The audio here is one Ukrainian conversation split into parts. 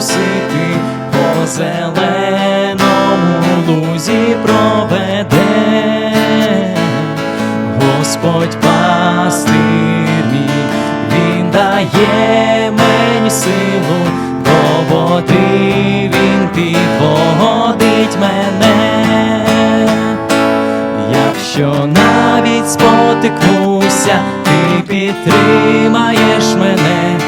запросити, по зеленому лузі проведе. Господь пастир мій, він дає мені силу, до води він підводить мене. Якщо навіть спотикнуся, ти підтримаєш мене,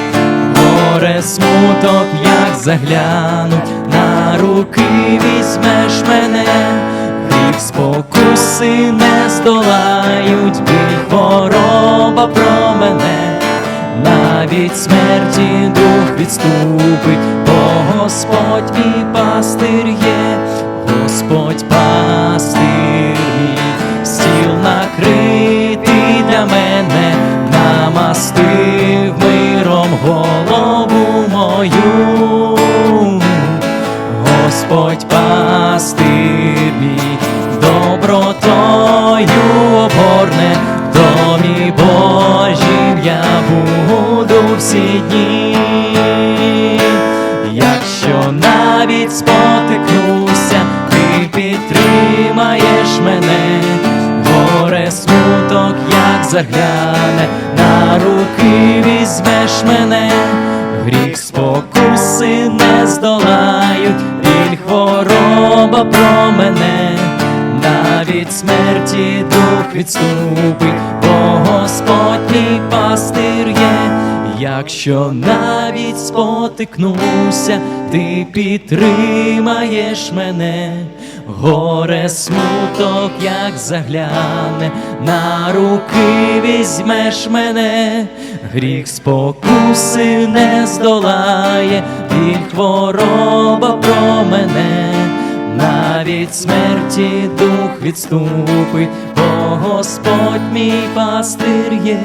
смуток, як заглянуть, на руки візьмеш мене, гріх спокуси не здолають, біль хвороба про мене, навіть смерті дух відступить, бо Господь мій пастир є, Господь пастир Господь пастир мій, добротою обгорне, в домі Божім я буду всі дні. Якщо навіть спотикнуся, ти підтримаєш мене, горе смуток, як загляне, на руки візьмеш мене, гріх спокуси хвороба про мене, навіть смерті дух відступить, бо Господь мій пастир є. Якщо навіть спотикнуся, ти підтримаєш мене, горе смуток, як загляне, на руки візьмеш мене, гріх спокуси не здолає, біль хвороба про мене, навіть смерті дух відступить, бо Господь мій пастир є.